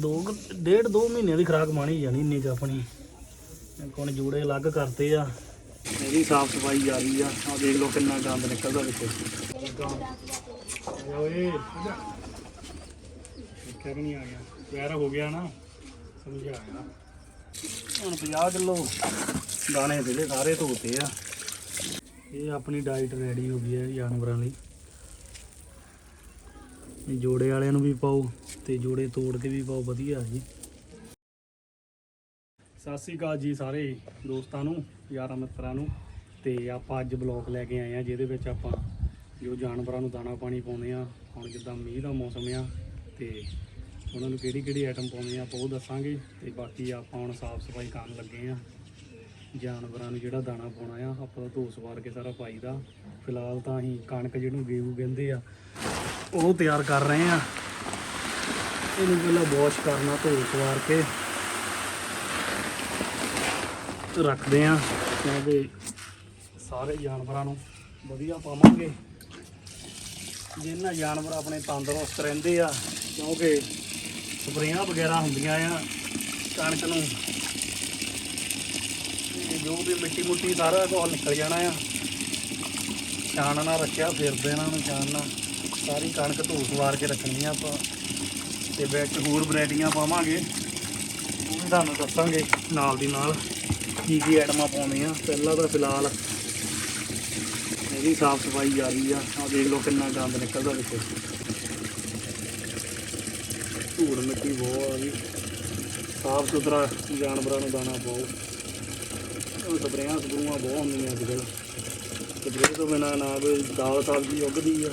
ਦੋ ਕੁ- ਡੇਢ ਦੋ ਮਹੀਨਿਆਂ ਦੀ ਖਰਾਕ ਮਾਣੀ ਜਾਣੀ ਇੰਨੀ ਕੁ ਆਪਣੀ। ਕੋਣ ਜੂੜੇ ਅਲੱਗ ਕਰਤੇ ਆ। ਇਹਦੀ ਸਾਫ਼ ਸਫ਼ਾਈ ਜਾਰੀ ਆ। ਆ ਦੇਖ ਲਓ ਕਿੰਨਾ ਗੰਦ ਨਿਕਲਦਾ ਵਿੱਚੋਂ ਓਏ ਕਿਹੜਾ ਨਹੀਂ ਆ ਗਿਆ। ਪਿਆਰ ਹੋ ਗਿਆ ਨਾ, ਸਮਝਾਇਆ। ਹੁਣ 50 ਕਿਲੋ ਦਾਣੇ ਜਿਹੜੇ ਸਾਰੇ ਧੋਤੇ ਆ। ਇਹ ਆਪਣੀ ਡਾਈਟ ਰੈਡੀ ਹੋ ਗਈ ਹੈ ਜਾਨਵਰਾਂ ਲਈ। ਜੋੜੇ ਵਾਲਿਆਂ ਨੂੰ ਵੀ ਪਾਓ ਤੇ ਜੋੜੇ ਤੋੜ ਕੇ ਵੀ ਪਾਓ, ਵਧੀਆ ਜੀ। ਸਤਿ ਸ੍ਰੀ ਅਕਾਲ ਜੀ ਸਾਰੇ ਦੋਸਤਾਂ ਨੂੰ, ਯਾਰਾਂ ਮਿੱਤਰਾਂ ਨੂੰ। ਤੇ ਆਪਾਂ ਅੱਜ ਬਲੌਗ ਲੈ ਕੇ ਆਏ ਆ ਜਿਹਦੇ ਵਿੱਚ ਆਪਾਂ ਜੋ ਜਾਨਵਰਾਂ ਨੂੰ ਦਾਣਾ ਪਾਣੀ ਪਾਉਂਦੇ ਆ ਹੁਣ ਜਿੱਦਾਂ ਮੀਂਹ ਦਾ ਮੌਸਮ ਆ ਤੇ ਉਹਨਾਂ ਨੂੰ ਕਿਹੜੀ ਕਿਹੜੀ ਆਈਟਮ ਪਾਉਂਦੇ ਆ ਆਪਾਂ ਉਹ ਦੱਸਾਂਗੇ ਤੇ ਬਾਕੀ ਆਪਾਂ ਹੁਣ ਸਾਫ਼ ਸਫ਼ਾਈ ਕਰਨ ਲੱਗੇ ਆ ਜਾਨਵਰਾਂ ਨੂੰ ਜਿਹੜਾ ਦਾਣਾ ਪਾਉਣਾ ਆ, ਆਪਾਂ ਤਾਂ ਧੋ ਸਵਾਰ ਕੇ ਸਾਰਾ ਪਾਈਦਾ। ਫਿਲਹਾਲ ਤਾਂ ਅਸੀਂ ਕਣਕ ਜਿਹਨੂੰ ਗੇਹੂ ਕਹਿੰਦੇ ਆ ਉਹ ਤਿਆਰ ਕਰ ਰਹੇ ਆ। ਇਹਨੂੰ ਪਹਿਲਾਂ ਵਾਸ਼ ਕਰਨਾ ਧੋ ਸਵਾਰ ਕੇ। ਰੱਖਦੇ ਆ। ਕਿਉਂਕਿ ਸਾਰੇ ਜਾਨਵਰਾਂ ਨੂੰ ਵਧੀਆ ਪਾਵਾਂਗੇ। ਜਿੰਨਾ ਜਾਨਵਰ ਆਪਣੇ ਤੰਦਰੁਸਤ ਰਹਿੰਦੇ ਆ, ਕਿਉਂਕਿ ਸਪਰੇਆਂ ਵਗੈਰਾ ਹੁੰਦੀਆਂ ਆ ਕਣਕ ਨੂੰ। ਤੇ ਜੋ ਵੀ ਮਿੱਟੀ ਮੁੱਟੀ ਸਾਰਾ ਕੁਝ ਨਿਕਲ ਜਾਣਾ ਆ। ਛਾਣ ਨਾਲ ਰੱਖਿਆ ਫਿਰਦੇ ਇਹਨਾਂ ਨੂੰ ਛਾਣ ਨਾਲ ਸਾਰੀ ਕਣਕ ਧੋ ਸਵਾਰ ਕੇ ਰੱਖਣੀ ਆ ਆਪਾਂ ਤੇ ਵਿੱਚ ਹੋਰ ਵੈਰਾਈਟੀਆਂ ਪਾਵਾਂਗੇ। ਉਹ ਵੀ ਤੁਹਾਨੂੰ ਦੱਸਾਂਗੇ ਨਾਲ ਦੀ ਨਾਲ ਕੀ ਕੀ ਆਈਟਮਾਂ ਪਾਉਣੇ ਪਹਿਲਾਂ ਤਾਂ ਫਿਲਹਾਲ ਇਹਦੀ ਸਾਫ਼ ਸਫ਼ਾਈ ਜਾਰੀ ਆ। ਆ ਦੇਖ ਲਓ ਕਿੰਨਾ ਗੰਦ ਨਿਕਲਦਾ ਵਿੱਚੋਂ ਧੂੜ ਮਿੱਟੀ ਬਹੁਤ ਆ ਗਈ ਸਾਫ਼ ਸੁਥਰਾ ਜਾਨਵਰਾਂ ਨੂੰ ਦਾਣਾ ਪਾਓ। ਸਪਰੇਆਂ, ਸਪਰੂਆਂ ਬਹੁਤ ਹੁੰਦੀਆਂ ਅੱਜ ਕੱਲ੍ਹ। ਸਪਰੇਅ ਤੋਂ ਬਿਨਾਂ ਨਾ ਕੋਈ ਦਾਲ ਸਬਜ਼ੀ ਉੱਗਦੀ ਆ।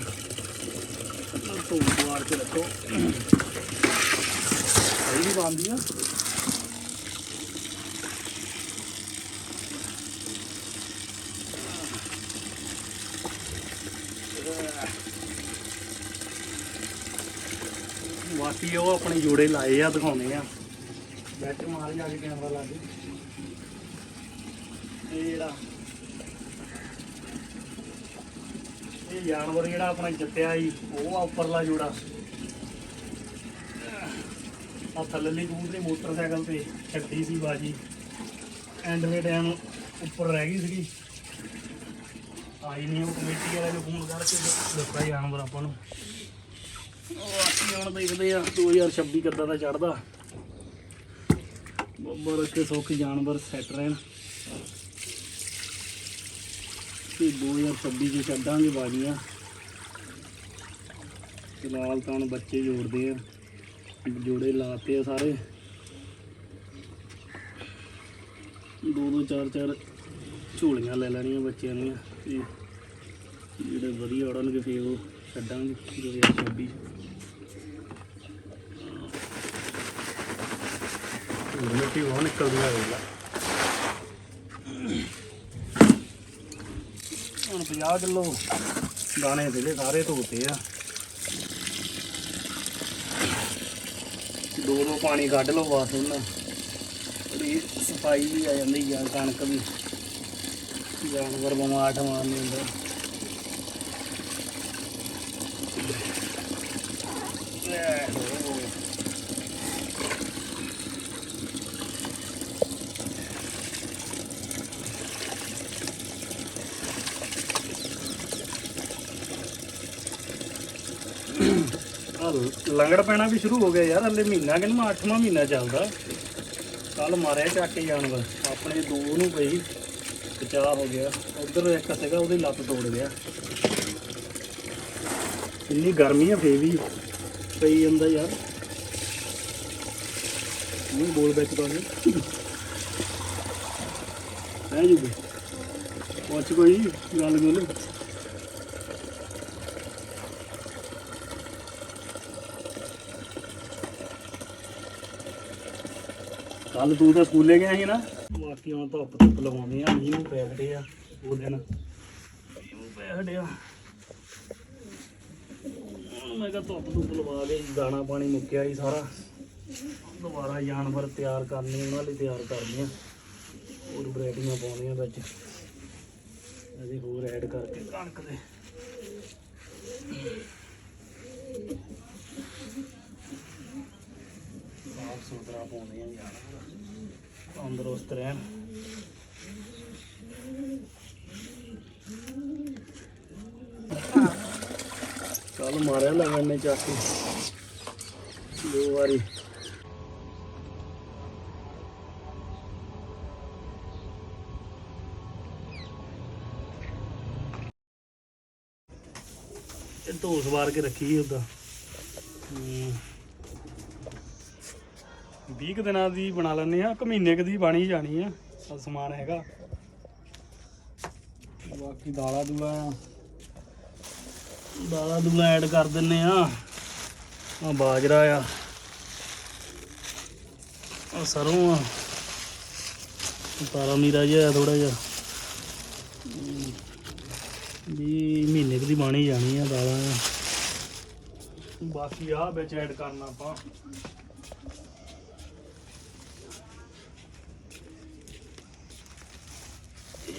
ਧੂੜ ਸਵਾਰ ਕੇ ਰੱਖੋ। ਸਹੀ ਵੀ ਬਣਦੀ ਆ। ਬਾਕੀ ਉਹ ਆਪਣੇ ਜੋੜੇ ਲਾਏ ਆ, ਦਿਖਾਉਣੇ ਆ। ਬੈਟ ਮਾਰ ਜਾ ਕੇ ਕੈਮਰਾ ਲਾ ਦੇ ਇਹ ਜਿਹੜਾ ਜਾਨਵਰ ਜਿਹੜਾ ਆਪਣਾ ਜਿੱਤਿਆ ਸੀ, ਉਹ ਆ ਉੱਪਰਲਾ ਜੋੜਾ। ਆ ਥੱਲੇਲੀ ਕਬੂਤਰੀ ਮੋਟਰਸਾਈਕਲ ਤੇ ਛੱਡੀ ਸੀ ਬਾਜੀ। ਐਂਡ ਦੇ ਟਾਈਮ ਉੱਪਰ ਰਹਿ ਗਈ ਸੀਗੀ। ਆਈ ਨਹੀਂ, ਉਹ ਕਮੇਟੀ ਵਾਲੇ ਨੂੰ ਫੋਨ ਕਰਕੇ ਦਿੱਤਾ ਜਾਨਵਰ ਆਪਾਂ ਨੂੰ। ਉਹ ਅਸੀਂ ਹੁਣ ਦੇਖਦੇ ਆ 2026 ਕਿੱਦਾਂ ਦਾ ਚੜਦਾ ਬੱਬਰ ਰੱਖੇ ਸੌਖੇ ਜਾਨਵਰ ਸੈਟ ਰਹਿਣ। ਤੇ 2026 ਚ ਛੱਡਾਂਗੇ ਬਾਜੀਆਂ। ਫਿਲਹਾਲ ਤਾਂ ਹੁਣ ਬੱਚੇ ਜੋੜਦੇ ਆ, ਜੋੜੇ ਲਾਤੇ ਆ ਸਾਰੇ। ਦੋ ਦੋ ਚਾਰ ਚਾਰ ਝੋਲੀਆਂ ਲੈ ਲੈਣੀਆਂ ਬੱਚਿਆਂ ਦੀਆਂ, ਤੇ ਜਿਹੜੇ ਵਧੀਆ ਉੜਨਗੇ ਫੇਰ ਉਹ ਛੱਡਾਂਗੇ 2026 ਮਿੱਟੀ ਬਹੁਤ ਨਿਕਲਦੀ ਆ ਹੁਣ 50 ਕਿਲੋ। ਦਾਣੇ ਜਿਹੜੇ ਸਾਰੇ ਧੋਤੇ ਆ। ਦੋ ਦੋ ਪਾਣੀ ਕੱਢ ਲਓ ਬਸ ਉਹਨਾਂ ਬੜੀ ਸਫ਼ਾਈ ਵੀ ਆ ਜਾਂਦੀ ਆ, ਕਣਕ ਵੀ। ਜਾਨਵਰ ਬਿਮਾਰ ਠਮਾਰ ਨਹੀਂ ਹੁੰਦਾ। ਲੰਗੜ ਪੈਣਾ ਵੀ ਸ਼ੁਰੂ ਹੋ ਗਿਆ ਯਾਰ, ਹਲੇ ਮਹੀਨਾ ਕਿ ਨਾ 8ਵਾਂ ਮਹੀਨਾ ਚੱਲਦਾ। ਕੱਲ ਮਾਰਿਆ ਚੱਕ ਕੇ ਜਾਨਵਰ, ਆਪਣੇ ਦੋ ਨੂੰ ਪਈ ਬਚਾਅ ਹੋ ਗਿਆ। ਉਧਰ ਇੱਕ ਸੀਗਾ, ਉਹਦੀ ਲੱਤ ਤੋੜ ਗਿਆ। ਇੰਨੀ ਗਰਮੀ ਆ ਫੇ ਵੀ, ਪਈ ਜਾਂਦਾ ਯਾਰ। ਨਹੀਂ, ਬੋਲ ਵਿੱਚ ਪਾ ਦੇ ਹੈ ਜੀ ਪੁੱਛ ਕੋਈ ਗੱਲ ਗੁੱਲ। ਕੱਲ ਤੂੰ ਤਾਂ ਸਕੂਲੇ ਗਿਆ ਸੀ ਨਾ। ਬਾਕੀ ਧੁੱਪ ਧੁੱਪ ਲਵਾਉਂਦੇ ਆ, ਮੀਂਹ ਨੂੰ ਪੈ ਹਟੇ ਆ, ਉਹ ਦਿਨ। ਮੀਂਹ ਨੂੰ ਪੈ ਹਟਿਆ ਮੈਂ ਕਿਹਾ ਧੁੱਪ ਧੁੱਪ ਲਵਾ ਕੇ ਦਾਣਾ ਪਾਣੀ ਮੁੱਕਿਆ ਹੀ ਸਾਰਾ। ਦੁਬਾਰਾ ਜਾਨਵਰ ਤਿਆਰ ਕਰਨੇ, ਉਹਨਾਂ ਲਈ ਤਿਆਰ ਕਰਨੇ ਆ। ਹੋਰ ਵੈਰਾਈਟੀਆਂ ਪਾਉਣੀਆਂ ਵਿੱਚ। ਅਸੀਂ ਹੋਰ ਐਡ ਕਰਕੇ ਕਣਕ ਦੇ। ਸਾਫ਼ ਸੁਥਰਾ ਪਾਉਂਦੇ ਆ ਯਾਰ ਤੰਦਰੁਸਤ ਰਹਿਣ। ਕੱਲ ਮਾਰਿਆ ਲਗਨ ਨੇ ਚੱਕ ਦੋ ਵਾਰੀ। ਇਹ ਧੋਸ ਵਾਰ ਕੇ ਰੱਖੀ ਉਹਦਾ 20 ਕੁ ਦਿਨਾਂ ਦੀ ਬਣਾ ਲੈਂਦੇ ਆ ਕਿ ਮਹੀਨੇ ਕੁ ਦੀ ਬਣੀ ਜਾਣੀ ਆ ਆਹ ਸਮਾਨ ਹੈਗਾ। ਬਾਕੀ ਦਾਲਾਂ ਦੂਲਾ ਦਾਲਾਂ ਦੂਲਾ ਐਡ ਕਰ ਦਿੰਨੇ ਆ। ਆ ਬਾਜਰਾ ਆ। ਆ ਸਰੋਂ ਆ। ਤਾਰਾ ਮੀਰਾ ਜਿਹਾ ਥੋੜਾ ਜਿਹਾ। ਹਮ, ਵੀ ਮਹੀਨੇ ਕੁ ਦੀ ਬਾਣੀ ਜਾਣੀ ਆ ਦਾਲਾਂ ਬਾਕੀ ਆ ਵਿੱਚ ਐਡ ਕਰਨਾ ਆਪਾਂ।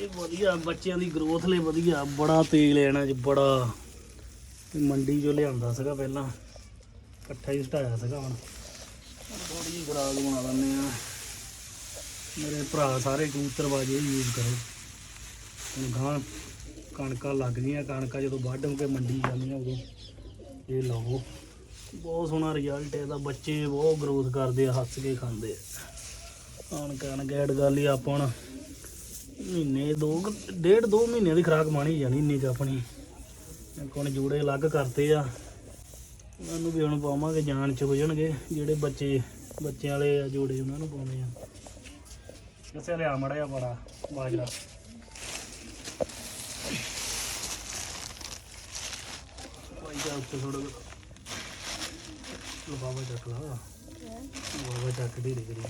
ਇਹ ਵਧੀਆ, ਬੱਚਿਆਂ ਦੀ ਗਰੋਥ ਲਈ ਵਧੀਆ। ਬੜਾ ਤੇਲ ਹੈ ਇਹਨਾਂ 'ਚ ਬੜਾ। ਮੰਡੀ ਚੋਂ ਲਿਆਂਦਾ ਸੀਗਾ ਪਹਿਲਾਂ। ਇਕੱਠਾ ਹੀ ਹਟਾਇਆ ਸੀਗਾ ਹੁਣ। ਥੋੜੀ ਜਿਹੀ ਖਰਾਬ ਬਣਾ ਲੈਂਦੇ ਆ। ਮੇਰੇ ਭਰਾ ਸਾਰੇ ਕਬੂਤਰਬਾਜੀ ਯੂਜ਼ ਕਰੋ। ਹੁਣ ਗਾਂ ਕਣਕਾਂ ਲੱਗ ਗਈਆਂ ਕਣਕਾਂ ਜਦੋਂ ਵੱਢ ਕੇ ਮੰਡੀ ਜਾਂਦੀਆਂ ਉਦੋਂ, ਇਹ ਲਵੋ ਬਹੁਤ ਸੋਹਣਾ ਰਿਜ਼ਲਟ ਹੈ ਇਹਦਾ। ਬੱਚੇ ਬਹੁਤ ਗਰੋਥ ਕਰਦੇ ਆ, ਹੱਸ ਕੇ ਖਾਂਦੇ ਆ। ਹੁਣ ਕਣ ਗੈਡ ਗੱਲ ਹੀ ਆਪਾਂ ਹੁਣ ਮਹੀਨੇ, ਦੋ ਕੁ- ਡੇਢ ਦੋ ਮਹੀਨੇ ਦੀ ਖਰਾਕ ਮਾਣੀ ਜਾਣੀ ਇੰਨੀ ਕੁ ਆਪਣੀ। ਕੋਣ ਜੂੜੇ ਅਲੱਗ ਕਰਤੇ ਆ। ਉਹਨਾਂ ਨੂੰ ਵੀ ਹੁਣ ਪਾਵਾਂਗੇ ਜਾਨ ਚ ਹੋ ਜਾਣਗੇ। ਜਿਹੜੇ ਬੱਚੇ, ਬੱਚਿਆਂ ਵਾਲੇ ਆ ਜੋੜੇ, ਉਹਨਾਂ ਨੂੰ ਪਾਉਣੇ ਆ। ਕਿੱਥੇ ਲਿਆ ਮੜਿਆ ਬੜਾ ਬਾਜਰਾ। ਭਾਈ ਜਾ ਉੱਤੇ ਥੋੜਾ ਲਫਾਵਾ ਚੱਕ ਲਾ। ਲਫਾਵਾ ਚੱਕ ਢੇਰੇ ਕਰੀ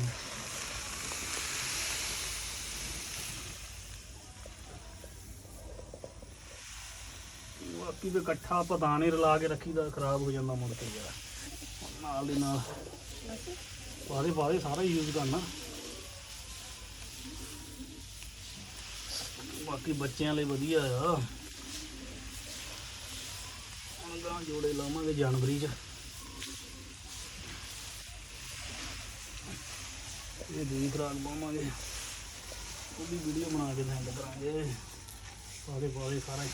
ਬਾਕੀ ਵੀ ਇਕੱਠਾ ਪਤਾ ਨਹੀਂ ਰਲਾ ਕੇ ਰੱਖੀਦਾ, ਖਰਾਬ ਹੋ ਜਾਂਦਾ ਮੁੜ ਕੇ ਯਾਰ। ਨਾਲ ਦੇ ਨਾਲ। ਪਾਦੇ ਪਾਦੇ ਸਾਰਾ ਯੂਜ਼ ਕਰਨਾ। ਬਾਕੀ ਬੱਚਿਆਂ ਲਈ ਵਧੀਆ ਆ। ਹੁਣ ਜੋੜੇ ਲਾਵਾਂਗੇ ਜਨਵਰੀ ਚ। ਇਹ ਦੂਜੀ ਖਰਾਕ ਪਾਵਾਂਗੇ। ਉਹ ਵੀ ਵੀਡੀਓ ਬਣਾ ਕੇ ਸੈਂਡ ਕਰਾਂਗੇ। ਪਾਦੇ ਪਾਦੇ ਸਾਰਾ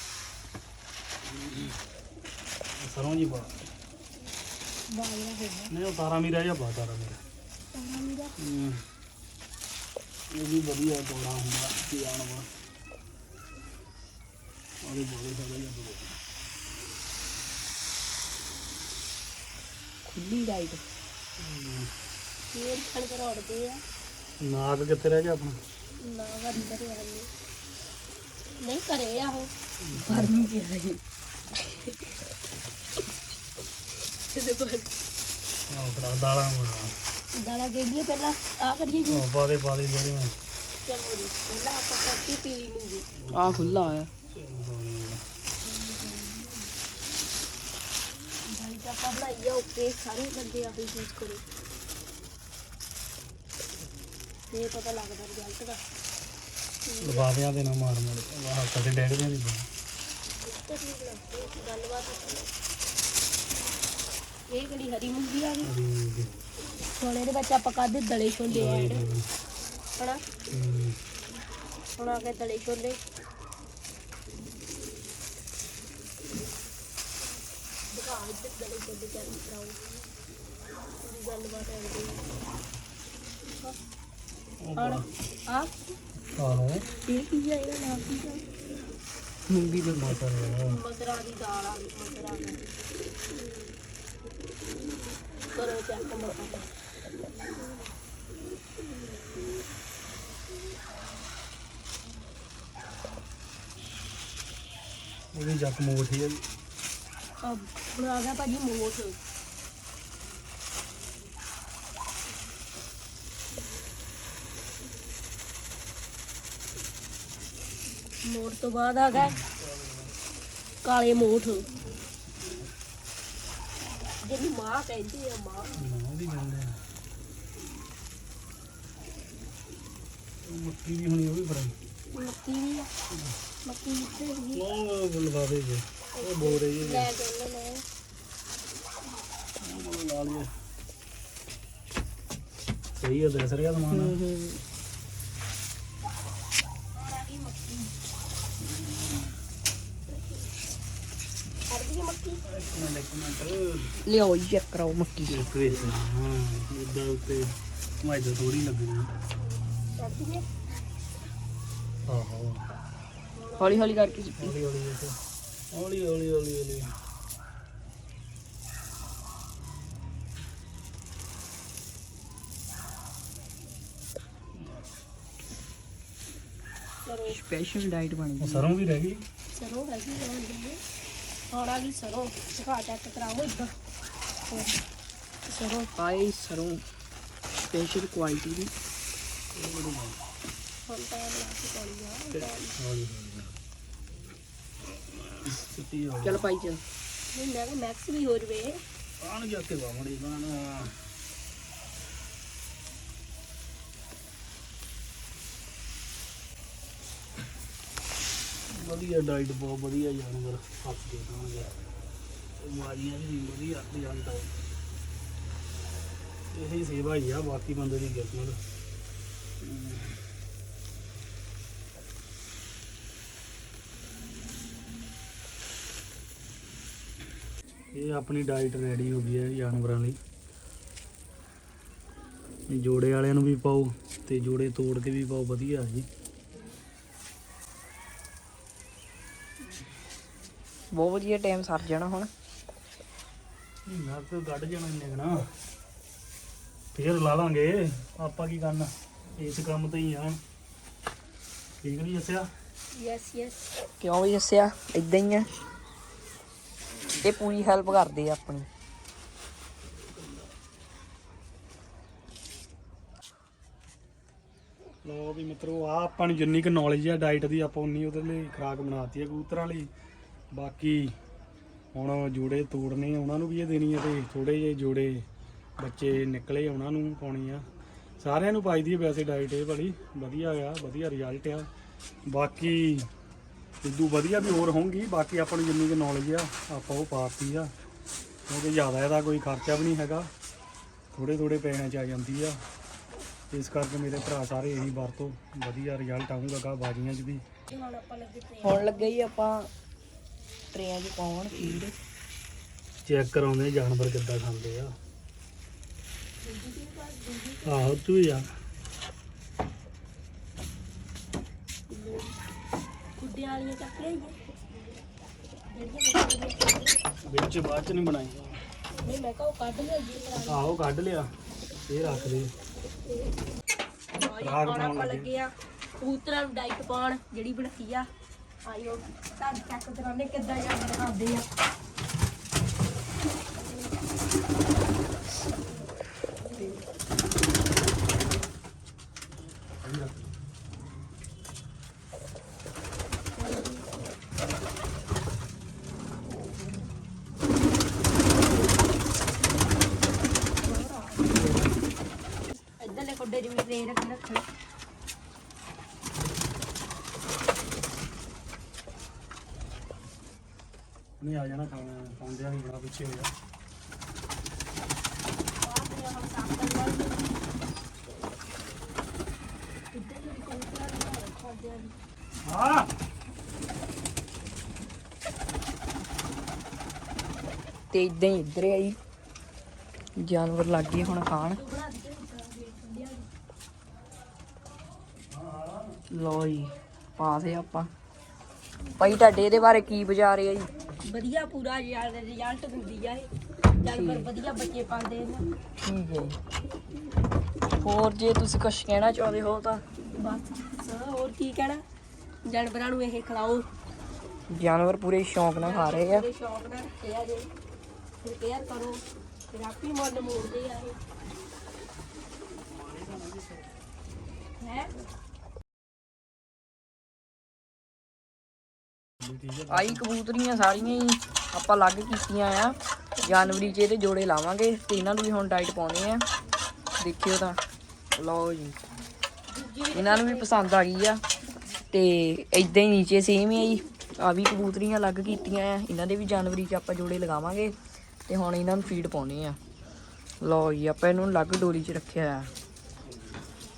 ਸਰੋਂ ਜੀ ਪਾ ਨਹੀਂ ਉਹ ਤਾਰਾ ਮੀਰਾ ਜਾਂ ਬਾ ਤਾਰਾ ਮੀਰਾ। ਹਮ। ਇਹ ਵੀ ਵਧੀਆ ਤੋੜਾ ਹੁੰਦਾ ਕੀ ਆਣ ਵਾ ਉਹਦੇ ਬੋਲੇ ਸਾਰੇ ਜਾਂ ਬੋਲੇ ਖੁੱਲੀ ਡਾਈਟ ਫੇਰ ਖੜ ਕਰ ਉੜਦੇ ਆ। ਨਾਗ ਕਿੱਥੇ ਰਹਿ ਗਿਆ ਆਪਣਾ? ਨਾ ਅੰਦਰ ਆਉਂਦੇ ਨਹੀਂ ਕਰੇ ਆ ਉਹ। ਕੀ ਇਹਦੇ ਕੋਲ ਆਹ ਦਾਲਾਂ ਬਣਾ ਦਾਣਾ ਗੇਗੀ ਪਹਿਲਾਂ ਆ ਕਰੀਏ ਜੀ। ਉਹ ਪਾਦੇ ਪਾਦੇ ਜਿਹੜੀਆਂ ਚਲੋ ਜੀ ਪਹਿਲਾਂ ਆਪਾਂ ਕੱਟੀ ਪੀਲੀ ਮੂੰਗੀ ਆ ਖੁੱਲਾ ਹੋਇਆ। ਭਾਈ ਤਾਂ ਆਪਾਂ ਬਣਾਈ ਆ ਓਕੇ ਸਾਰੇ ਬੰਦੇ ਆ ਚੀਜ਼ ਕਰੋ। ਇਹ ਪਤਾ ਲੱਗਦਾ ਰਿਜ਼ਲਟ ਦਾ। ਲਫਾਫਿਆਂ ਦੇ ਨਾ ਮਾਰ ਮਾਰ ਆਹ ਕਦੇ ਡੈਗਦੇ ਨਹੀਂ ਗੱਲਬਾਤ ਇਹ ਕਿਹੜੀ ਹਰੀ ਮੂੰਗੀ ਆ ਗਈ? ਹੁਣ ਇਹਦੇ ਵਿੱਚ ਆਪਾਂ ਕਾਦੇ ਦਲੇ ਛੋਲੇ ਐਡ ਹਨਾ? ਹੁਣ ਆ ਕੇ ਦਲੇ ਛੋਲੇ। ਦਿਖਾ ਇੱਧਰ ਦਲੇ ਛੋਲੇ ਚੱਲ ਕਰਾਓ ਪੂਰੀ ਗੱਲਬਾਤ ਐਡ ਦੀ ਹੁਣ ਆ। ਆਹੋ। ਇਹ ਕੀ ਹੈ ਇਹਦਾ ਨਾਮ ਕੀ ਹੈ ਮੂੰਗੀ ਦੇ ਮਾਸਾ ਨੇ। ਮਸਰਾ ਦੀ ਦਾਲ ਆ ਮਸਰਾ ਦੀ। ਕਰੋ ਚੈੱਕ ਮਸਰਾ ਉਹਦੀ ਜੱਕ ਮੋਠੀ ਹੈ ਅਬ ਆ ਗਿਆ ਭਾਜੀ ਮੋਠ। ਮੋਰ ਤੋਂ ਬਾਅਦ ਆ ਗਿਆ। ਕਾਲੇ ਮੋਠ ਜਿਹਨੂੰ ਮਾਂ ਕਹਿੰਦੀ ਆ ਮਾਂ। ਉਹਦੀ ਗੱਲ ਹੈ ਮੱਕੀ ਵੀ ਹੋਣੀ ਉਹ ਵੀ ਫਰਾਈ ਮੱਕੀ ਵੀ ਆ। ਮੱਕੀ ਕਿੱਥੇ ਹੈਗੀ। ਲੌਂਗ ਲਵਾਵੇ ਜੇ। ਉਹ ਬੋਰੇ ਜੇ। ਲੈ ਚੱਲ ਲੈ। ਉਹ ਲਾ ਸਹੀ ਜੀ ਚੈੱਕ ਕਰਾਓ ਮੱਕੀ ਵਿੱਚ ਹਾਂ ਇਦਾਂ ਉੱਤੇ ਮਾਇਦਾ ਥੋੜੀ ਲੱਗਣੀ ਆਹੋ। ਹੌਲੀ ਹੌਲੀ ਕਰਕੇ ਜੀ ਹੌਲੀ ਹੌਲੀ ਦੇਖੋ ਹੌਲੀ ਹੌਲੀ ਹੌਲੀ ਹੌਲੀ ਸਪੈਸ਼ਲ ਡਾਈਟ ਬਣ ਉਹ ਸਰੋਂ ਵੀ ਰਹਿ ਗਈ? ਸਰੋਂ ਹੈਗੀ ਆ ਹੁਣ ਜਿੰਨੇ ਹੁਣ ਆ ਗਈ ਸਰੋਂ। ਦਿਖਾ ਚੈੱਕ ਕਰਾਓ ਇਦਾਂ ਸਰੋਂ ਆਈ ਸਰੋਂ ਸਪੈਸ਼ਲ ਕੁਆਲਿਟੀ ਦੀ। ਹੁਣ ਤਾਂ ਲਾ ਕੇ ਪਾਉਣੀ ਆ। ਹੌਲੀ ਹੌਲੀ ਸਿੱਟੀ ਹੋ ਚਲ ਪਾਈ ਚਲ ਨਹੀਂ ਮੈਂ ਕਿਹਾ ਮੈਕਸ ਵੀ ਹੋ ਜਵੇ। ਆਣ ਜਾ ਕੇ ਬਾਮੜੀ ਬਾਣ ਵਧੀਆ ਡਾਈਟ ਬਹੁਤ ਵਧੀਆ ਜਾਨਵਰ ਹੱਥ ਦੇ ਦਾਂਗੇ ਬਿਮਾਰੀਆਂ ਵੀ ਵਧੀਆ ਰਿਜ਼ਲਟ ਆਏ ਇਹੀ ਸੇਵਾ ਹੀ ਆ, ਬਾਕੀ ਬੰਦੇ ਦੀ ਕਿਸਮਤ ਇਹ ਆਪਣੀ ਡਾਈਟ ਰੈਡੀ ਹੋ ਗਈ ਹੈ ਜਾਨਵਰਾਂ ਲਈ। ਇਹ ਜੋੜੇ ਵਾਲਿਆਂ ਨੂੰ ਵੀ ਪਾਓ ਤੇ ਜੋੜੇ ਤੋੜ ਕੇ ਵੀ ਪਾਓ, ਵਧੀਆ ਜੀ। ਬਹੁਤ ਵਧੀਆ ਟਾਈਮ ਸਰ ਜਾਣਾ ਹੁਣ। ਮਹੀਨਾ ਕੁ ਕੱਢ ਜਾਣਾ ਇੰਨੇ ਕੁ ਨਾ। ਫੇਰ ਲਾ ਲਾਂਗੇ। ਆਪਾਂ ਕੀ ਕਰਨਾ? ਇਸ ਕੰਮ ਤੇ ਹੀ ਆ। ਠੀਕ ਨਹੀਂ ਦੱਸਿਆ? ਯੈਸ ਯੈਸ ਕਿਉਂ ਵੀ ਦੱਸਿਆ? ਇਦਾਂ ਹੀ ਆ। ਇਹ ਪੂਰੀ ਹੈਲਪ ਕਰਦੇ ਆ ਆਪਣੀ। ਲੋ ਵੀ ਮਿੱਤਰੋ ਆ ਆਪਾਂ ਨੂੰ ਜਿੰਨੀ ਕੁ ਨੌਲੇਜ ਆ ਡਾਈਟ ਦੀ ਆਪਾਂ ਉਨੀ ਉਹਦੇ ਲਈ ਖੁਰਾਕ ਬਣਾਤੀ ਹੈ ਕਬੂਤਰਾਂ ਲਈ। ਬਾਕੀ ਹੁਣ ਜੋੜੇ ਤੋੜਨੇ ਉਹਨਾਂ ਨੂੰ ਵੀ ਇਹ ਦੇਣੀ ਹੈ ਤੇ ਥੋੜੇ ਜਿਹੇ ਜੋੜੇ ਬੱਚੇ ਨਿਕਲੇ ਉਹਨਾਂ ਨੂੰ ਪਾਉਣੀ ਆ। ਸਾਰਿਆਂ ਨੂੰ ਪਾਈ ਦੀ ਵੈਸੇ ਡਾਈਟ ਇਹ ਬੜੀ ਵਧੀਆ ਆ, ਵਧੀਆ ਰਿਜ਼ਲਟ ਆ। ਬਾਕੀ ਇਦੋਂ ਵਧੀਆ ਵੀ ਹੋਰ ਹੋਣਗੀ ਬਾਕੀ ਆਪਾਂ ਨੂੰ ਜਿੰਨੀ ਕੁ ਨੌਲੇਜ ਆ, ਆਪਾਂ ਉਹ ਪਾਤੀ ਆ। ਕਿਉਂਕਿ ਜ਼ਿਆਦਾ ਇਹਦਾ ਕੋਈ ਖਰਚਾ ਵੀ ਨਹੀਂ ਹੈਗਾ ਥੋੜੇ ਥੋੜੇ ਪੈਸਿਆਂ ਚ ਆ ਜਾਂਦੀ ਆ। ਇਸ ਕਰਕੇ ਮੇਰੇ ਭਰਾ ਸਾਰੇ ਇਹੀ ਵਰਤੋ, ਵਧੀਆ ਰਿਜ਼ਲਟ ਆਊਗਾ ਗਾ ਬਾਜੀਆਂ 'ਚ ਵੀ। ਹੁਣ ਆਪਾਂ ਲੱਗੇ ਹੁਣ ਲੱਗੇ ਹੀ ਆਪਾਂ ਟਰੇਆਂ 'ਚ ਪਾਉਣ ਫੀਡ। ਚੈੱਕ ਕਰਾਉਂਦੇ ਜਾਨਵਰ ਕਿੱਦਾਂ ਖਾਂਦੇ ਆ। ਆਹੋ ਤੂੰ ਆ। ਕੁੱਡਿਆਂ ਵਾਲੀਆਂ ਚੱਕ ਲਈਏ ਵਿੱਚ ਬਾਅਦ ਚ ਨਹੀਂ ਬਣਾਈ। ਨਹੀਂ ਮੈਂ ਕਿਹਾ ਉਹ ਕੱਢ ਲਿਆ ਜੀ ਆਹੋ ਕੱਢ ਲਿਆ। ਇਹ ਰੱਖ ਦੇ ਰਾਗ ਹੁਣ ਬਣਾਉਣ ਆਪਾਂ ਲੱਗੇ। ਲੱਗੇ ਆ ਕਬੂਤਰਾਂ ਨੂੰ ਡਾਈਟ ਪਾਉਣ ਜਿਹੜੀ ਬਣਾਈ ਆ। ਆਇਓ। ਤੁਹਾਨੂੰ ਚੈੱਕ ਕਰਾਉਣੇ ਕਿੱਦਾਂ ਜਾਨਵਰ ਖਾਂਦੇ ਆ ਇੱਧਰਲੇ ਖੁੱਡੇ 'ਚ ਵੀ ਟ੍ਰੇ ਰੱਖ ਰੱਖਣਾ ਨਹੀਂ ਆ ਜਾਣਾ ਖਾਣਾ ਖਾਂਦਿਆਂ ਵੀ ਬੜਾ ਪਿੱਛੇ ਤੇ ਇਦਾਂ ਹੀ ਇੱਧਰ ਆਈ। ਜਾਨਵਰ ਲੱਗ ਗਏ ਹੁਣ ਖਾਣ। ਲੋ ਜੀ ਪਾਸੇ ਆਪਾਂ। ਭਾਈ, ਤੁਹਾਡੇ ਇਹਦੇ ਬਾਰੇ ਕੀ ਵਿਚਾਰ ਹੈ ਜੀ? ਵਧੀਆ ਪੂਰਾ ਰਿਜ਼ਲਟ ਦਿੰਦੀ ਆ ਇਹ। ਜਾਨਵਰ ਵਧੀਆ ਬੱਚੇ ਪਾਲਦੇ ਨੇ ਠੀਕ ਹੈ ਜੀ। ਹੋਰ ਜੇ ਤੁਸੀਂ ਕੁਝ ਕਹਿਣਾ ਚਾਹੁੰਦੇ ਹੋ ਤਾਂ। ਬਸ ਹੋਰ ਕੀ ਕਹਿਣਾ? ਜਾਨਵਰਾਂ ਨੂੰ ਇਹ ਖਿਲਾਓ। ਜਾਨਵਰ ਪੂਰੇ ਸ਼ੌਂਕ ਨਾਲ ਖਾ ਰਹੇ ਆ। ਸ਼ੌਕ ਨਾਲ ਰੱਖੇ ਆ ਜੇ। ਫਿਰ ਕੇਅਰ ਕਰੋ। ਫਿਰ ਆਪੀ ਮੁੱਲ ਮੋੜਦੇ ਆ ਇਹ। ਹੈ? ਆਈ ਕਬੂਤਰੀਆਂ ਸਾਰੀਆਂ ਹੀ ਆਪਾਂ ਅਲੱਗ ਕੀਤੀਆਂ ਆ। ਜਨਵਰੀ 'ਚ ਇਹਦੇ ਜੋੜੇ ਲਾਵਾਂਗੇ ਤੇ ਇਹਨਾਂ ਨੂੰ ਵੀ ਹੁਣ ਡਾਈਟ ਪਾਉਣੇ ਆ। ਦੇਖਿਓ ਤਾਂ। ਲਓ ਜੀ। ਇਹਨਾਂ ਨੂੰ ਵੀ ਪਸੰਦ ਆ ਗਈ ਆ। ਤੇ ਇਦਾਂ ਹੀ ਨੀਚੇ ਸੇਮ ਹੀ ਆ ਜੀ। ਆ ਵੀ ਕਬੂਤਰੀਆਂ ਅਲੱਗ ਕੀਤੀਆਂ ਆ। ਇਹਨਾਂ ਦੇ ਵੀ ਜਨਵਰੀ 'ਚ ਆਪਾਂ ਜੋੜੇ ਲਗਾਵਾਂਗੇ। ਤੇ ਹੁਣ ਇਹਨਾਂ ਨੂੰ ਫੀਡ ਪਾਉਣੇ ਆ। ਲਓ ਜੀ, ਆਪਾਂ ਇਹਨੂੰ ਅਲੱਗ ਡੋਰੀ 'ਚ ਰੱਖਿਆ ਆ।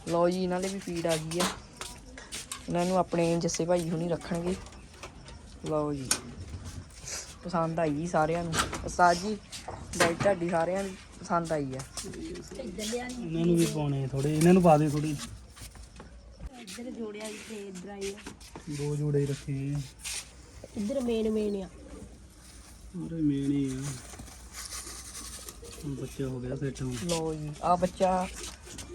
ਲਓ ਜੀ, ਇਹਨਾਂ ਦੇ ਵੀ ਫੀਡ ਆ ਗਈ ਆ। ਇਹਨਾਂ ਨੂੰ ਆਪਣੇ ਜੱਸੇ ਭਾਈ ਹੁਣੀ ਰੱਖਣਗੇ। ਲਓ ਜੀ। ਪਸੰਦ ਆਈ ਜੀ ਸਾਰਿਆਂ ਨੂੰ। ਉਸਤਾਦ ਜੀ ਡਾਈਟ ਤੁਹਾਡੀ ਸਾਰਿਆਂ ਦੀ ਪਸੰਦ ਆਈ ਆ। ਇੱਧਰ ਲਿਆ ਨੀ, ਇਹਨਾਂ ਨੂੰ ਵੀ ਪਾਉਣੇ ਥੋੜੇ ਇਹਨਾਂ ਨੂੰ ਪਾ ਦੇ ਥੋੜੀ ਇੱਧਰ ਜੋੜਿਆ ਤੇ ਇੱਧਰ ਆਈ ਆ। ਦੋ ਜੋੜੇ ਹੀ ਰੱਖੇ ਇੱਧਰ ਮੇਨ ਮੇਨ ਆ। ਪੂਰੇ ਮੇਨ ਹੀ ਆ। ਹੁਣ ਬੱਚਾ ਹੋ ਗਿਆ ਸੈੱਟ ਹੁਣ। ਲਓ ਜੀ ਆ ਬੱਚਾ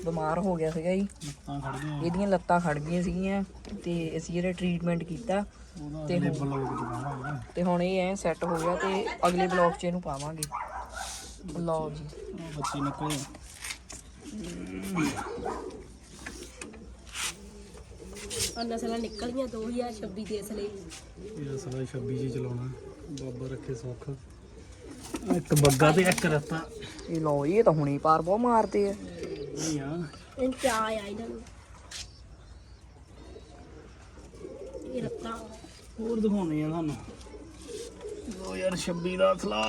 ਬਿਮਾਰ ਹੋ ਗਿਆ ਸੀਗਾ ਜੀ। ਲੱਤਾਂ ਖੜ ਗਈਆਂ। ਇਹਦੀਆਂ ਲੱਤਾਂ ਖੜ ਗਈਆਂ ਸੀਗੀਆਂ ਤੇ ਅਸੀਂ ਇਹਦਾ ਟ੍ਰੀਟਮੈਂਟ ਕੀਤਾ ਤੇ ਹੁਣ- ਬਲੌਗ ਚ ਪਾਵਾਂਗੇ ਤੇ ਹੁਣ ਇਹ ਐ ਸੈੱਟ ਹੋ ਗਿਆ ਤੇ ਅਗਲੇ ਬਲੌਗ 'ਚ ਇਹਨੂੰ ਪਾਵਾਂਗੇ। ਲਓ ਜੀ। ਉਹ ਬੱਚੇ ਨਿਕਲੇ। ਆ ਨਸਲਾਂ ਨਿਕਲੀਆਂ 2026 ਦੇ ਇਸ ਲਈ ਇਹ ਅਸਲਾ 26 ਜੀ ਚਲਾਉਣਾ। ਬਾਬਾ ਰੱਖੇ ਸੁੱਖ। ਇੱਕ ਬੱਗਾ ਤੇ ਇੱਕ ਰੱਤਾ। ਇਹ ਲਓ ਇਹ ਤਾਂ ਹੁਣੇ ਪਾਰ ਬਹੁਤ ਮਾਰਦੇ ਆ। ਨਹੀਂ ਆ ਇਹ ਚਾ ਆ ਇਹਨਾਂ ਨੂੰ ਇਹ ਰੱਤਾ ਹੋਰ ਦਿਖਾਉਣੇ ਆ ਤੁਹਾਨੂੰ 2026 ਦਾ ਅਸਲਾ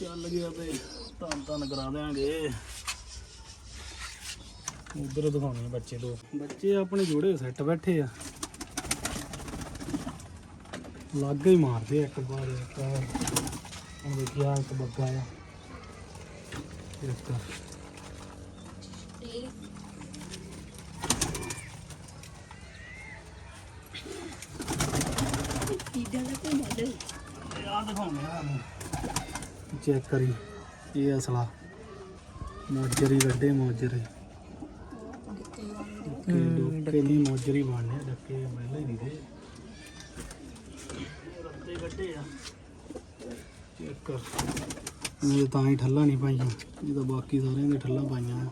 ਚੱਲ ਗਿਆ ਤੇ ਧੰਨ ਧੰਨ ਕਰਾ ਦੇਾਂਗੇ ਉਧਰ ਦਿਖਾਉਣੇ ਆ ਬੱਚੇ ਦੋ ਬੱਚੇ ਆਪਣੇ ਜੋੜੇ ਸੈੱਟ ਬੈਠੇ ਆ ਲੱਗ ਹੀ ਮਾਰਦੇ ਇੱਕ ਵਾਰ ਇੱਕ ਹੁਣ ਦੇਖਿਆ ਇੱਕ ਬੱਗਾ ਆ ਦਾ ਨਹੀਂ ਆ ਤੁਹਾਨੂੰ ਚੈੱਕ ਕਰੀ। ਇਹ ਅਸਲਾ। ਮੋਜਰੀ ਵੱਡੇ ਮੋਜਰੀ। ਡੱਕੇ ਨਹੀਂ ਮੋਜਰੀ ਬਣਨੇ ਡੱਕੇ ਪਹਿਲਾਂ ਹੀ ਦੀਦੇ। ਰੱਤੇ ਵੱਡੇ ਆ। ਚੈੱਕ ਕਰ। ਇਹ ਤਾਂ ਹੀ ਠੱਲਾ ਨਹੀਂ ਪਾਈਆਂ। ਇਹ ਤਾਂ ਬਾਕੀ ਸਾਰਿਆਂ ਦੇ ਠੱਲਾ ਪਾਈਆਂ ਆ।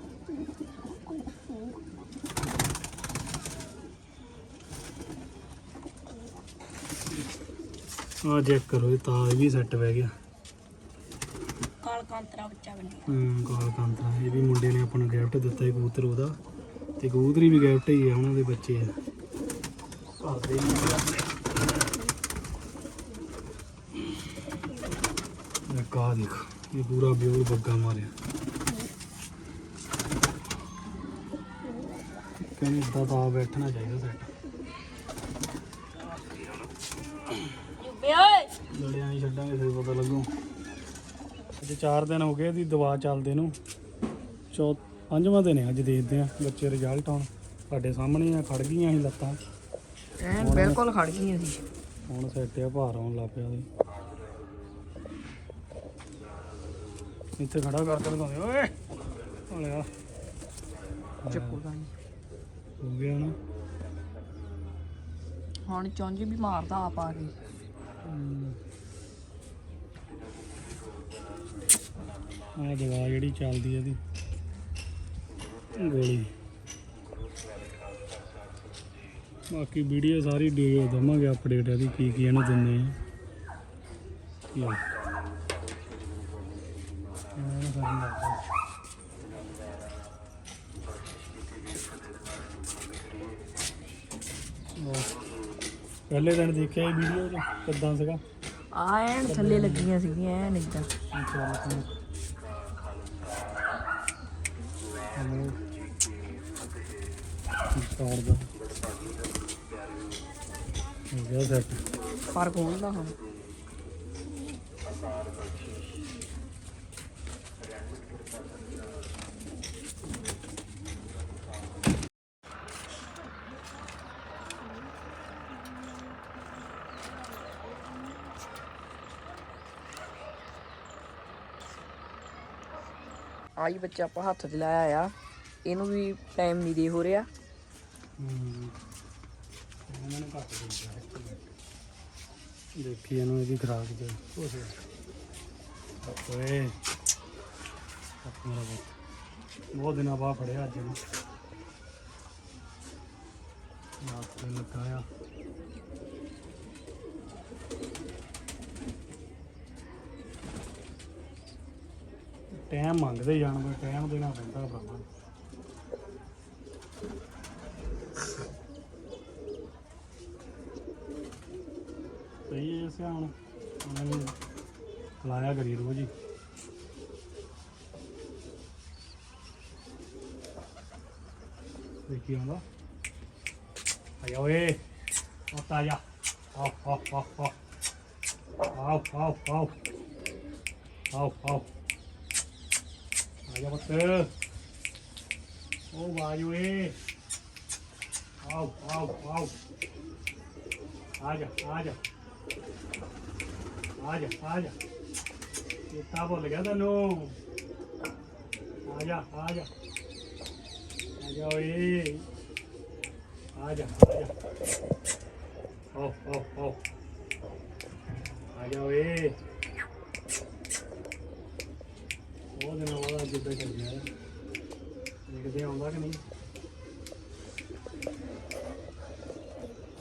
ਆਹ ਚੈੱਕ ਕਰੋ ਇਹ ਤਾਂ ਇਹ ਵੀ ਸੈੱਟ ਬਹਿ ਗਿਆ। ਕਾਲ ਕਾਂਤਰਾ ਬੱਚਾ ਬਣਿਆ ਹੂੰ ਕਾਲ ਕਾਂਤਰਾ। ਇਹ ਵੀ ਮੁੰਡੇ ਨੇ ਆਪਾਂ ਨੂੰ ਗਿਫਟ ਦਿੱਤਾ ਹੈ ਕਬੂਤਰ ਉਹਦਾ। ਤੇ ਕਬੂਤਰੀ ਵੀ ਗਿਫਟ ਹੀ ਆ ਉਹਨਾਂ ਦੇ ਬੱਚੇ ਆ। ਘਰ ਦੇ ਹੀ ਆ ਆਪਣੇ ਇਹ ਕਾ ਦੇਖ। ਇਹ ਪੂਰਾ ਬਿਊਰ ਬੱਗਾ ਮਾਰਿਆ। ਕਹਿੰਦੇ ਇਦਾਂ ਤਾਂ ਬੈਠਣਾ ਚਾਹੀਦਾ ਸੈੱਟ ਜੁਬੇ ਓਏ। ਲੜਿਆਂ ਨਹੀਂ ਛੱਡਾਂਗੇ ਫਿਰ ਪਤਾ ਲੱਗੂ। ਅੱਜ 4 ਦਿਨ ਹੋ ਗਏ ਇਹਦੀ ਦਵਾ ਚੱਲਦੇ ਨੂੰ। ਚੌ ਪੰਜਵਾਂ ਦਿਨ ਹੈ ਅੱਜ ਦੇਖਦੇ ਆ ਬੱਚੇ ਰਿਜ਼ਲਟ ਆਉਣ। ਸਾਡੇ ਸਾਹਮਣੇ ਆ ਖੜ ਗਈਆਂ ਸੀ ਲੱਤਾਂ। ਐਨ ਬਿਲਕੁਲ ਖੜ ਗਈਆਂ ਸੀ। ਹੁਣ ਸੈੱਟ ਆ ਭਾਰ ਆਉਣ ਲੱਗ ਪਿਆ ਉਹਦੇ। ਇੱਥੇ ਖੜਾ ਕਰਕੇ ਦਿਖਾਉਂਦੇ ਓਏ! ਹਲਿਆ ਚੱਕੂ ਦਾ ਹੋ ਗਿਆ ਨਾ। ਹੁਣ ਚੌਂਜੀ ਵੀ ਮਾਰਦਾ ਆਪ ਆ ਕੇ। ਆ ਦਵਾ ਜਿਹੜੀ ਚੱਲਦੀ ਇਹਦੀ। ਗੋਲੀ। ਬਾਕੀ ਵੀਡੀਓ ਸਾਰੀ ਡੀਓ ਦਵਾਂਗੇ ਅਪਡੇਟ ਇਹਦੀ ਕੀ ਕੀ ਇਹਨੂੰ ਦਿੰਦੇ ਆ। ਲਓ ਇਹਨਾਂ ਨੂੰ ਕਰਨ ਲੱਗ ਪਿਆ। ਲਓ। ਪਹਿਲੇ ਦਿਨ ਦੇਖਿਆ ਇਹ ਵੀਡੀਓ ਚ? ਕਿੱਦਾਂ ਸੀਗਾ? ਆ ਐਨ ਥੱਲੇ ਲੱਗੀਆਂ ਸੀਗੀਆਂ ਐਨ ਇਦਾਂ ਸਟਾਰ ਦਾ ਹੋ ਗਿਆ ਸੈੱਟ ਹੁਣ। ਆਈ ਬੱਚਾ ਆਪਾਂ ਹੱਥ 'ਚ ਲਾਇਆ ਆ ਇਹਨੂੰ ਵੀ ਟਾਈਮ ਨਹੀਂ ਦੇ ਹੋ ਰਿਹਾ। ਦੇਖੀ ਇਹਨੂੰ ਇਹਦੀ ਖਰਾਕ ਦੇ ਓਏ। ਬਹੁਤ ਦਿਨਾਂ ਬਾਅਦ ਫੜਿਆ ਅੱਜ ਨੂੰ ਰਾਤ ਨੂੰ ਲੱਗਾ ਆ। ਟਾਈਮ ਮੰਗਦੇ ਜਾਨਵਰ, ਟਾਈਮ ਦੇਣਾ ਪੈਂਦਾ ਭਰਾਵਾ। ਸਹੀ ਹੈ ਸਿਆਣ ਉਹਨਾਂ ਨੇ ਖਲਾਇਆ ਕਰੀ ਰੋਜ਼ ਹੀ। ਦੇਖੀ ਆਉਂਦਾ? ਆਇਆ ਓਏ ਆਤਾ ਜਾ। ਆਓ ਆਓ ਆਓ। ਆਓ ਆਓ ਆਓ। ਆਓ ਆਓ। Aí, Abatã. Ô, Mário, e. Au, au, au. Alha, alha. Alha, alha. Você tá ligado não? Alha, alha. Alha, oi. Alha, alha. Au, au, au. Alha, oi. ਬਹੁਤ ਦਿਨਾਂ ਬਾਅਦ ਅੱਜ ਇੱਦਾਂ ਚੱਲ ਗਿਆ ਦੇਖਦੇ ਆਉਂਦਾ ਕਿ ਨਹੀਂ।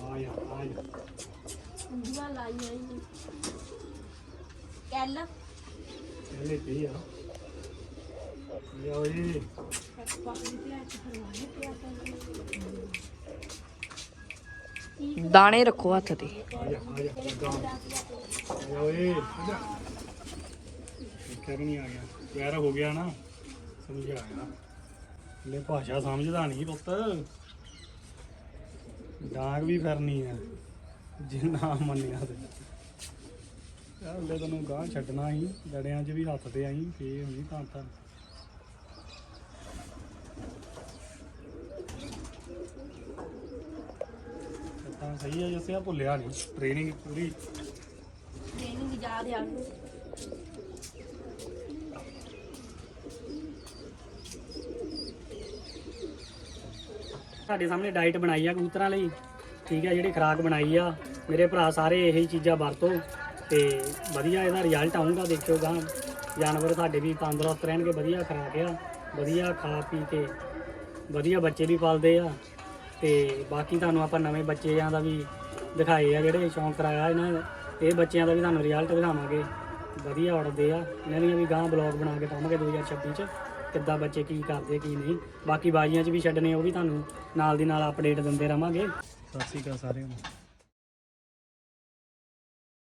ਆ ਲਿਆਓ ਜੀ। ਦਾਣੇ ਰੱਖੋ ਹੱਥ ਤੇ। ਆ ਗਿਆ। ਪਿਆਰ ਹੋ ਗਿਆ ਨਾ ਸਮਝ ਆ ਗਿਆ ਲੈ ਭਾਸ਼ਾ ਸਮਝਦਾ ਨਹੀਂ ਪੁੱਤ। ਡਾਂਗ ਵੀ ਫਿਰਨੀ ਆ, ਜੇ ਨਾ ਮੰਨਿਆ ਤੇ। ਹਲੇ ਤੈਨੂੰ ਗਾਂ ਛੱਡਣਾ ਸੀ, ਲੜਿਆਂ 'ਚ ਵੀ ਹੱਥ ਤੇ ਆਈ, ਫੇਰ ਹੁੰਦੀ ਤਾਂ ਤਾਂ ਤਾਂ ਸਹੀ ਹੈ ਜੱਸਿਆ ਭੁੱਲਿਆ ਨਹੀਂ ਟ੍ਰੇਨਿੰਗ ਪੂਰੀ। ਟ੍ਰੇਨਿੰਗ ਯਾਦ ਆ ਨੂੰ ਸਾਡੇ ਸਾਹਮਣੇ ਡਾਈਟ ਬਣਾਈ ਆ ਕਬੂਤਰਾਂ ਲਈ। ਠੀਕ ਆ, ਜਿਹੜੀ ਖੁਰਾਕ ਬਣਾਈ ਆ। ਮੇਰੇ ਭਰਾ ਸਾਰੇ ਇਹੀ ਚੀਜ਼ਾਂ ਵਰਤੋ ਤੇ ਵਧੀਆ ਇਹਦਾ ਰਿਜ਼ਲਟ ਆਊਗਾ, ਦੇਖਿਓ ਗਾਂ। ਜਾਨਵਰ ਤੁਹਾਡੇ ਵੀ ਤੰਦਰੁਸਤ ਰਹਿਣਗੇ, ਵਧੀਆ ਖੁਰਾਕ ਆ। ਵਧੀਆ ਖਾ ਪੀ ਕੇ ਵਧੀਆ ਬੱਚੇ ਵੀ ਪਾਲਦੇ ਆ। ਤੇ ਬਾਕੀ ਤੁਹਾਨੂੰ ਆਪਾਂ ਨਵੇਂ ਬੱਚਿਆਂ ਦਾ ਵੀ ਦਿਖਾਏ ਆ, ਜਿਹੜੇ ਸ਼ੌਂਕ ਕਰਾਇਆ ਇਹਨਾਂ ਇਹ ਬੱਚਿਆਂ ਦਾ ਵੀ ਤੁਹਾਨੂੰ ਰਿਜ਼ਲਟ ਦਿਖਾਵਾਂਗੇ। ਵਧੀਆ ਉੜਦੇ ਆ। ਇਹਨਾਂ ਦੀਆਂ ਵੀ ਗਾਂ ਬਲੌਗ ਬਣਾ ਕੇ ਪਾਵਾਂਗੇ 2026 ਚ। ਕਿੱਦਾਂ ਬੱਚੇ ਕੀ ਕਰਦੇ, ਕੀ ਨਹੀਂ। ਬਾਕੀ ਬਾਜ਼ੀਆਂ 'ਚ ਵੀ ਛੱਡਣੇ, ਉਹ ਵੀ ਤੁਹਾਨੂੰ ਨਾਲ ਦੀ ਨਾਲ ਅਪਡੇਟ ਦਿੰਦੇ ਰਵਾਂਗੇ। ਸਤਿ ਸ਼੍ਰੀ ਅਕਾਲ ਸਾਰਿਆਂ ਨੂੰ।